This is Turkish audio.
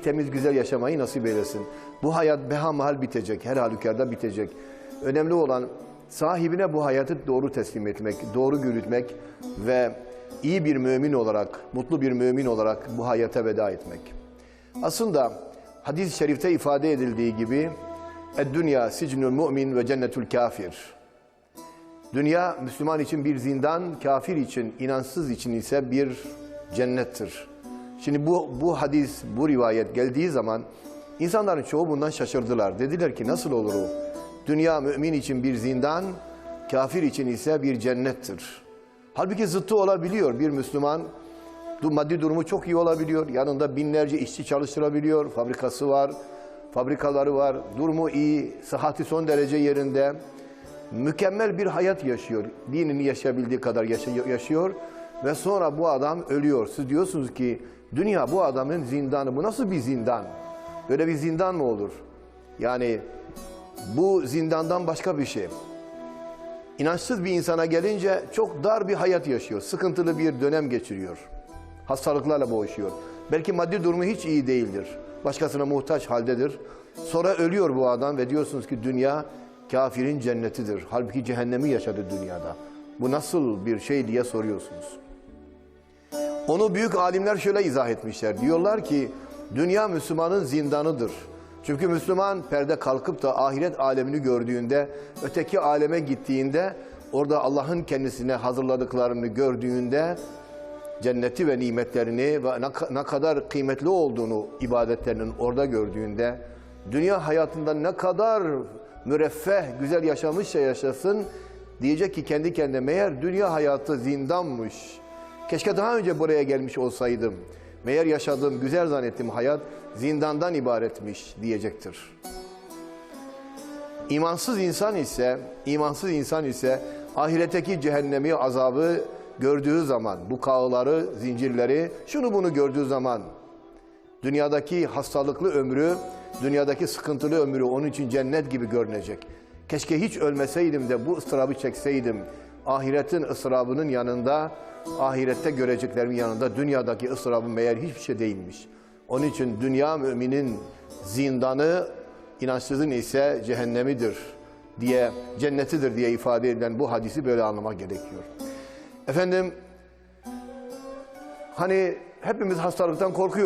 temiz güzel yaşamayı nasip eylesin. Bu hayat beha mahal bitecek, her halükarda bitecek. Önemli olan sahibine bu hayatı doğru teslim etmek, doğru yürütmek ve iyi bir mümin olarak, mutlu bir mümin olarak bu hayata veda etmek. Aslında hadis-i şerifte ifade edildiği gibi dünya sicnül mümin ve cennetül kafir. Dünya Müslüman için bir zindan, kafir için, inançsız için ise bir cennettir. Şimdi bu, bu hadis, bu rivayet geldiği zaman insanların çoğu bundan şaşırdılar. Dediler ki nasıl olur o? Dünya mümin için bir zindan, kafir için ise bir cennettir. Halbuki zıttı olabiliyor. Bir Müslüman maddi durumu çok iyi olabiliyor. Yanında binlerce işçi çalıştırabiliyor. Fabrikası var, fabrikaları var. Durumu iyi, sıhhati son derece yerinde. Mükemmel bir hayat yaşıyor. Dinini yaşayabildiği kadar yaşıyor. Ve sonra bu adam ölüyor. Siz diyorsunuz ki dünya bu adamın zindanı. Bu nasıl bir zindan? Böyle bir zindan mı olur? Yani bu zindandan başka bir şey. İnançsız bir insana gelince çok dar bir hayat yaşıyor. Sıkıntılı bir dönem geçiriyor. Hastalıklarla boğuşuyor. Belki maddi durumu hiç iyi değildir. Başkasına muhtaç haldedir. Sonra ölüyor bu adam ve diyorsunuz ki dünya kafirin cennetidir. Halbuki cehennemi yaşadı dünyada. Bu nasıl bir şey diye soruyorsunuz. Onu büyük alimler şöyle izah etmişler. Diyorlar ki dünya Müslümanın zindanıdır. Çünkü Müslüman perde kalkıp da ahiret alemini gördüğünde, öteki aleme gittiğinde, orada Allah'ın kendisine hazırladıklarını gördüğünde, cenneti ve nimetlerini ve ne- kadar kıymetli olduğunu ibadetlerinin orada gördüğünde, dünya hayatında ne kadar müreffeh, güzel yaşamışsa yaşasın, diyecek ki kendi kendine meğer dünya hayatı zindanmış. Keşke daha önce buraya gelmiş olsaydım. Meğer yaşadığım, güzel zannettiğim hayat zindandan ibaretmiş diyecektir. İmansız insan ise, imansız insan ise ahiretteki cehennemi azabı gördüğü zaman, bu kağıları, zincirleri, şunu bunu gördüğü zaman dünyadaki hastalıklı ömrü, dünyadaki sıkıntılı ömrü onun için cennet gibi görünecek. Keşke hiç ölmeseydim de bu ıstırabı çekseydim. Ahiretin ıstırabının yanında, ahirette göreceklerimin yanında dünyadaki ıstırabı meğer hiçbir şey değilmiş. Onun için dünya müminin zindanı, inançsızın ise cehennemidir diye, cennetidir diye ifade edilen bu hadisi böyle anlamak gerekiyor. Efendim, hani hepimiz hastalıktan korkuyoruz.